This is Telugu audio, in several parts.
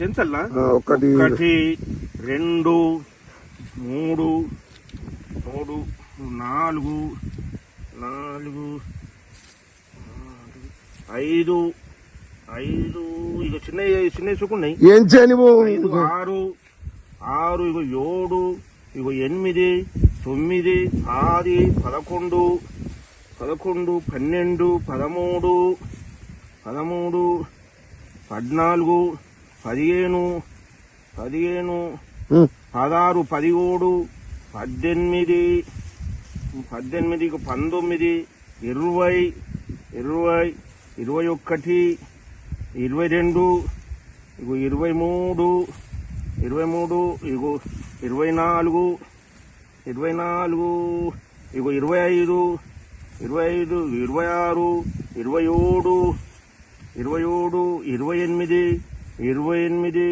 చెంచల్లా ఒకటి. ఒకటి రెండు మూడు మూడు నాలుగు నాలుగు ఐదు ఐదు ఇక చిన్న చిన్న సుకున్నాయి ఏం చేయని ఆరు ఆరు ఇగో ఏడు ఇగో ఎనిమిది తొమ్మిది పది పదకొండు పదకొండు పన్నెండు పదమూడు పదమూడు పద్నాలుగు పదిహేను పదిహేను పదహారు పదిహేడు పద్దెనిమిది పద్దెనిమిది ఇక పంతొమ్మిది ఇరవై ఇరవై ఇరవై ఒకటి ఇరవై రెండు ఇగో ఇరవై మూడు ఇరవై మూడు ఇగో ఇరవై నాలుగు ఇరవై నాలుగు ఇగో ఇరవై ఐదు ఇరవై ఐదు ఇరవై ఆరు ఇరవై ఏడు ఇరవై ఏడు ఇరవై ఎనిమిది ఇరవై ఎనిమిది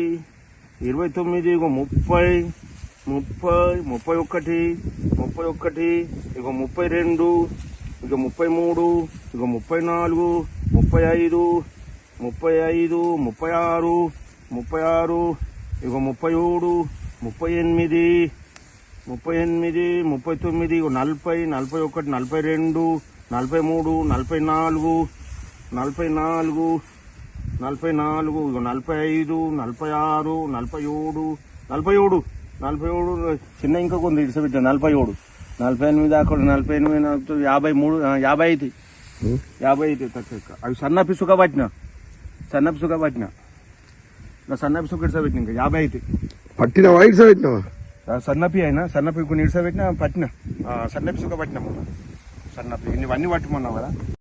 ఇరవై తొమ్మిది ఇగో ముప్పై ముప్పై ముప్పై ఒకటి ముప్పై ఒకటి ఇగో ముప్పై రెండు ఇక ముప్పై మూడు ఇక ముప్పై నాలుగు ముప్పై ఐదు ముప్పై ఐదు ముప్పై ఆరు ముప్పై ఆరు ఇక ముప్పై ఏడు ముప్పై ఎనిమిది ముప్పై ఎనిమిది ముప్పై తొమ్మిది నలభై నలభై ఒకటి నలభై రెండు నలభై మూడు నలభై నాలుగు నలభై నాలుగు నలభై నాలుగు నలభై ఐదు నలభై ఆరు నలభై ఏడు నలభై ఏడు నలభై ఏడు చిన్న ఇంకా కొంత ఇడిసబెట్టా నలభై ఏడు. నలభై ఎనిమిది దాకా నలభై ఎనిమిది నలభై యాభై మూడు యాభై అయితే యాభై అయితే తక్కువ. అవి సన్నపి సుఖ పట్టిన. సన్నపి సుఖ పట్టిన. నా సన్నపి సుఖ ఇడిసబెట్టిన ఇంకా యాభై అయితే పట్టిన ఆ, సన్నపి అయినా సన్నపి కొన్ని ఇడిసబెట్టిన పట్టిన. ఆ, సన్నపి సుఖ పట్టిన మొన్న. సన్నపి ఇవన్నీ పట్టుమన్నావు కదా?